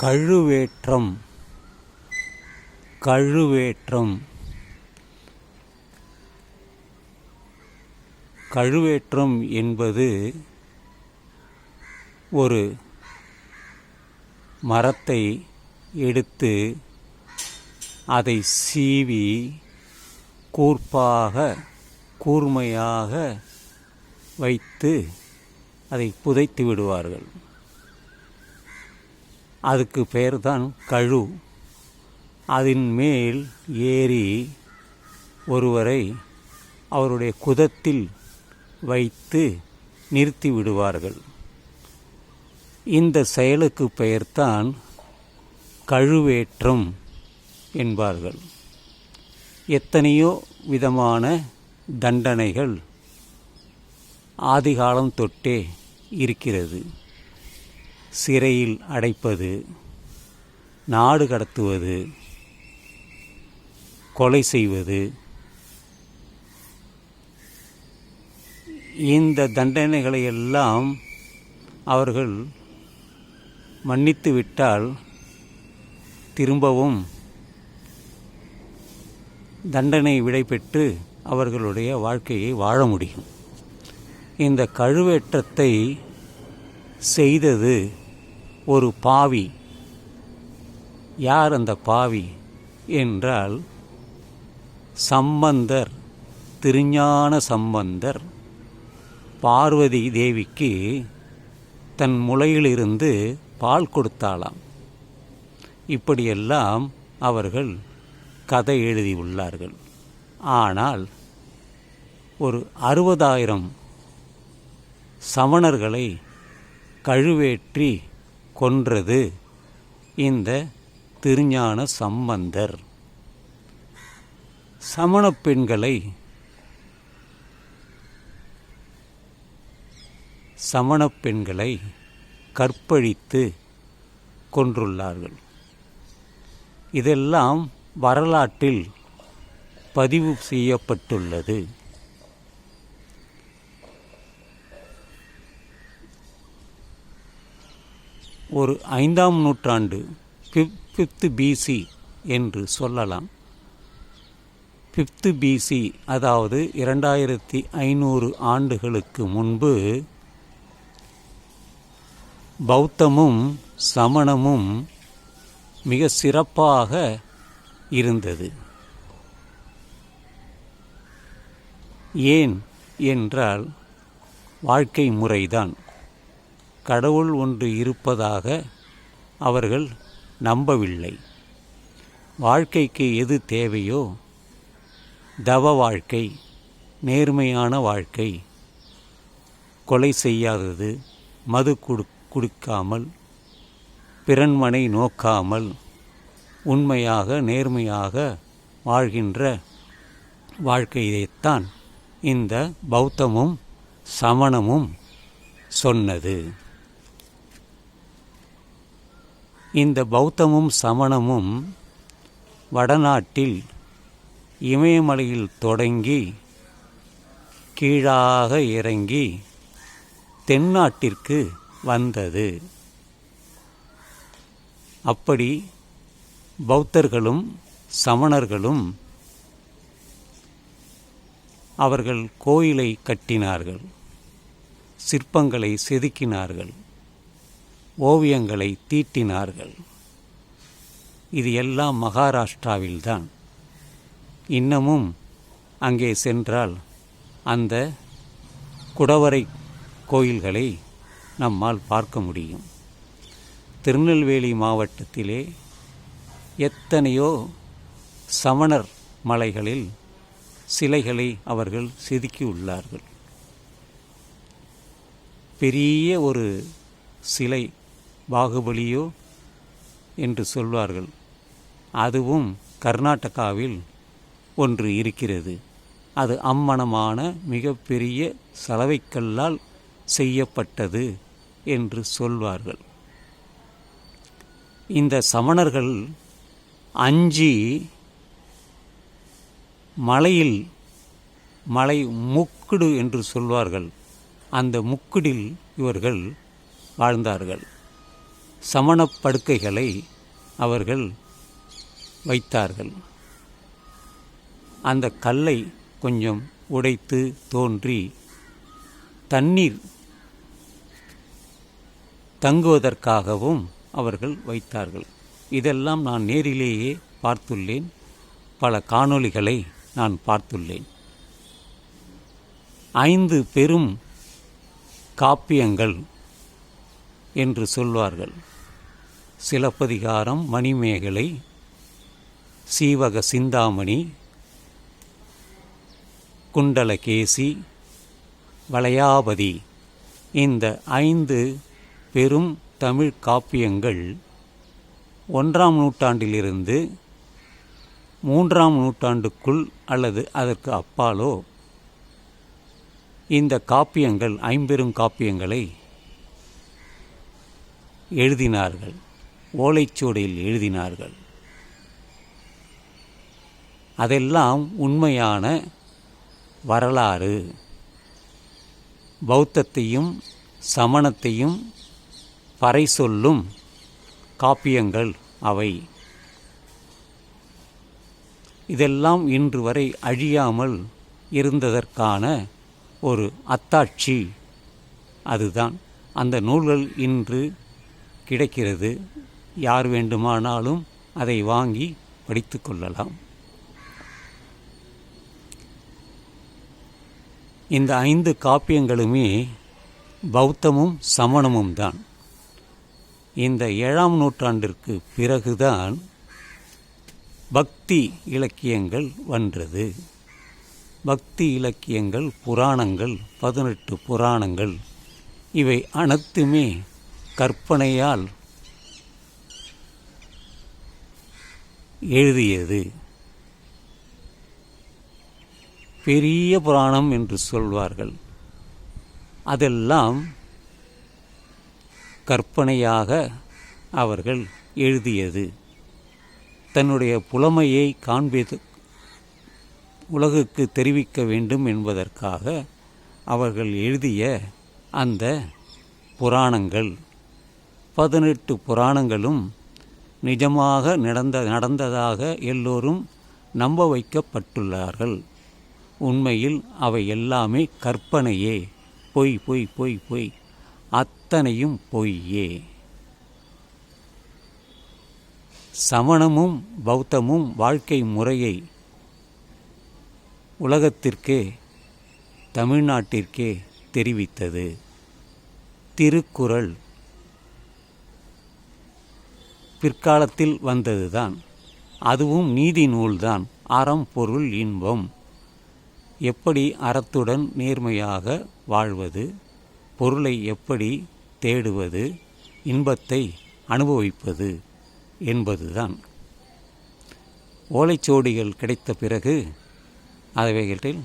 கழுவேற்றம். கழுவேற்றம். கழுவேற்றம் என்பது ஒரு மரத்தை எடுத்து அதை சீவி கூர்ப்பாக கூர்மையாக வைத்து அதை புதைத்து விடுவார்கள். அதுக்கு பெயர்தான் கழு. அதன் மேல் ஏறி ஒருவரை அவருடைய குதத்தில் வைத்து நிறுத்தி விடுவார்கள். இந்த செயலுக்கு பெயர்தான் கழுவேற்றம் என்பார்கள். எத்தனையோ விதமான தண்டனைகள் ஆதிகாலம் தொட்டே இருக்கிறது. சிறையில் அடைப்பது நாடு கடத்துவது கொலை செய்வது இந்த தண்டனைகளை எல்லாம் அவர்கள் மன்னித்து விட்டால் திரும்பவும் தண்டனை விடைபெற்று அவர்களுடைய வாழ்க்கையை வாழ முடியும். இந்த கழுவேற்றத்தை செய்தது ஒரு பாவி. யார் அந்த பாவி என்றால் சம்பந்தர் திருஞான சம்பந்தர். பார்வதி தேவிக்கு தன் முளையிலிருந்து பால் கொடுத்தாளாம். இப்படியெல்லாம் அவர்கள் கதை எழுதியுள்ளார்கள் ஆனால் ஒரு அறுபதாயிரம் சமணர்களை கழுவேற்றி கொன்றது இந்த திருஞான சம்பந்தர். சமணப் பெண்களை சமணப் பெண்களை கற்பழித்து கொன்றுள்ளார்கள். இதெல்லாம் வரலாற்றில் பதிவு செய்யப்பட்டுள்ளது. ஒரு ஐந்தாம் நூற்றாண்டு ஃபிஃப்த்து பிசி என்று சொல்லலாம். ஃபிஃப்த்து பிசி அதாவது இரண்டாயிரத்தி ஐநூறு ஆண்டுகளுக்கு முன்பு பௌத்தமும் சமணமும் மிக சிறப்பாக இருந்தது. ஏன் என்றால் வாழ்க்கை முறைதான். கடவுள் ஒன்று இருப்பதாக அவர்கள் நம்பவில்லை. வாழ்க்கைக்கு எது தேவையோ தவ வாழ்க்கை நேர்மையான வாழ்க்கை கொலை செய்யாதது மது குடு குடிக்காமல் பிறன்மனை நோக்காமல் உண்மையாக நேர்மையாக வாழ்கின்ற வாழ்க்கையைத்தான் இந்த பௌத்தமும் சமணமும் சொன்னது. இந்த பௌத்தமும் சமணமும் வடநாட்டில் இமயமலையில் தொடங்கி கீழாக இறங்கி தென்னாட்டிற்கு வந்தது. அப்படி பௌத்தர்களும் சமணர்களும் அவர்கள் கோயிலை கட்டினார்கள் சிற்பங்களை செதுக்கினார்கள். ஓவியங்களை தீட்டினார்கள். இது எல்லாம் மகாராஷ்டிராவில்தான். இன்னமும் அங்கே சென்றால் அந்த குடவரை கோயில்களை நம்மால் பார்க்க முடியும். திருநெல்வேலி மாவட்டத்திலே எத்தனையோ சமணர் மலைகளில் சிலைகளை அவர்கள் செதுக்கியுள்ளார்கள் பெரிய ஒரு சிலை பாகுபலியோ என்று சொல்வார்கள். அதுவும் கர்நாடகாவில் ஒன்று இருக்கிறது. அது அம்மணமான மிகப்பெரிய சலவைக்கல்லால் செய்யப்பட்டது என்று சொல்வார்கள். இந்த சமணர்கள் அஞ்சி மலையில் மலை முக்குடு என்று சொல்வார்கள். அந்த முக்குடில் இவர்கள் வாழ்ந்தார்கள். சமணப் படுக்கைகளை அவர்கள் வைத்தார்கள். அந்த கல்லை கொஞ்சம் உடைத்து தோன்றி தண்ணீர் தங்குவதற்காகவும் அவர்கள் வைத்தார்கள். இதெல்லாம் நான் நேரிலேயே பார்த்துள்ளேன். பல காணொளிகளை நான் பார்த்துள்ளேன். ஐந்து பெரும் காப்பியங்கள் என்று சொல்வார்கள். சிலப்பதிகாரம் மணிமேகலை சீவக சிந்தாமணி குண்டலகேசி வளையாபதி இந்த ஐந்து பெரும் தமிழ் காப்பியங்கள் ஒன்றாம் நூற்றாண்டிலிருந்து மூன்றாம் நூற்றாண்டுக்குள் அல்லது அதற்கு அப்பாலோ. இந்த காப்பியங்கள் ஐம்பெரும் காப்பியங்களை எழுதினார்கள். ஓலைச்சுவடியில் எழுதினார்கள். அதெல்லாம் உண்மையான வரலாறு. பௌத்தத்தையும் சமணத்தையும் பறை சொல்லும் காப்பியங்கள் அவை. இதெல்லாம் இன்று வரை அழியாமல் இருந்ததற்கான ஒரு அத்தாட்சி. அதுதான். அந்த நூல்கள் இன்று கிடைக்கிறது. யார் வேண்டுமானாலும் அதை வாங்கி படித்து கொள்ளலாம். இந்த ஐந்து காப்பியங்களுமே பௌத்தமும் சமணமும் தான். இந்த ஏழாம் நூற்றாண்டிற்கு பிறகுதான் பக்தி இலக்கியங்கள் வன்றது பக்தி இலக்கியங்கள் புராணங்கள் பதினெட்டு புராணங்கள் இவை அனைத்துமே கற்பனையால் எழுதியது. பெரிய புராணம் என்று சொல்வார்கள். அதெல்லாம் கற்பனையாக அவர்கள் எழுதியது. தன்னுடைய புலமையை காண்பித்து உலகுக்கு தெரிவிக்க வேண்டும் என்பதற்காக அவர்கள் எழுதிய அந்த புராணங்கள். பதினெட்டு புராணங்களும் நிஜமாக நடந்த நடந்ததாக எல்லோரும் நம்ப வைக்கப்பட்டுள்ளார்கள். உண்மையில் அவை எல்லாமே கற்பனையே. பொய் பொய் பொய் பொய். அத்தனையும் பொய்யே. சமணமும் பௌத்தமும் வாழ்க்கை முறையை உலகத்திற்கே தமிழ்நாட்டிற்கே தெரிவித்தது. திருக்குறள். பிற்காலத்தில் வந்ததுதான். அதுவும் நீதி நூல்தான். அறம் பொருள் இன்பம். எப்படி அறத்துடன் நேர்மையாக வாழ்வது? பொருளை எப்படி தேடுவது? இன்பத்தை அனுபவிப்பது என்பதுதான். ஓலைச்சோடிகள் கிடைத்த பிறகு அவைகளில்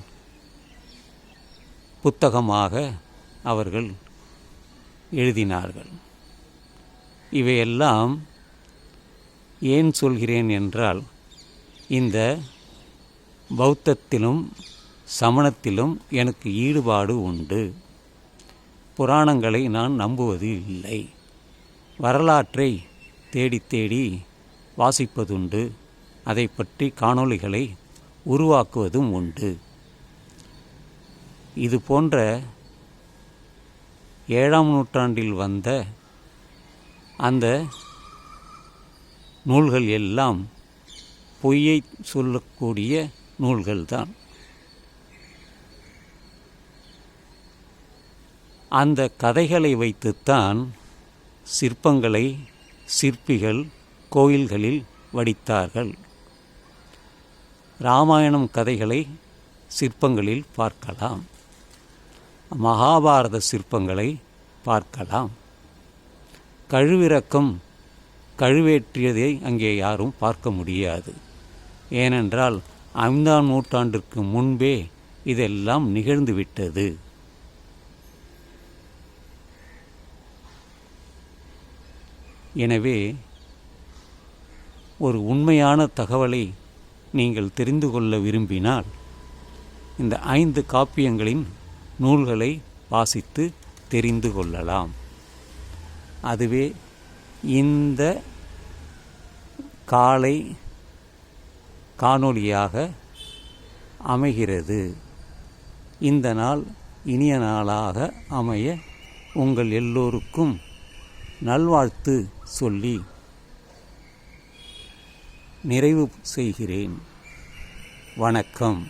புத்தகமாக அவர்கள் எழுதினார்கள். இவையெல்லாம் ஏன் சொல்கிறேன் என்றால் இந்த பௌத்தத்திலும் சமணத்திலும் எனக்கு ஈடுபாடு உண்டு. புராணங்களை நான் நம்புவது இல்லை. வரலாற்றை தேடி தேடி வாசிப்பதுண்டு. அதை பற்றி காணொளிகளை உருவாக்குவதும் உண்டு. இது போன்ற ஏழாம் நூற்றாண்டில் வந்த அந்த நூல்கள் எல்லாம் பொய்யை சொல்லக்கூடிய நூல்கள்தான். அந்த கதைகளை வைத்துத்தான் சிற்பங்களை சிற்பிகள் கோயில்களில் வடித்தார்கள். ராமாயணம் கதைகளை சிற்பங்களில் பார்க்கலாம். மகாபாரத சிற்பங்களை பார்க்கலாம். கழுவிறக்கம் கழுவேற்றியதை அங்கே யாரும் பார்க்க முடியாது. ஏனென்றால் ஐந்தாம் நூற்றாண்டிற்கு முன்பே இதெல்லாம் நிகழ்ந்துவிட்டது. எனவே ஒரு உண்மையான தகவலை நீங்கள் தெரிந்து கொள்ள விரும்பினால் இந்த ஐந்து காப்பியங்களின் நூல்களை வாசித்து தெரிந்து கொள்ளலாம். அதுவே இந்த காலை காணொளியாக அமைகிறது. இந்த நாள் இனிய நாளாக அமைய உங்கள் எல்லோருக்கும் நல்வாழ்த்து சொல்லி நிறைவு செய்கிறேன். வணக்கம்.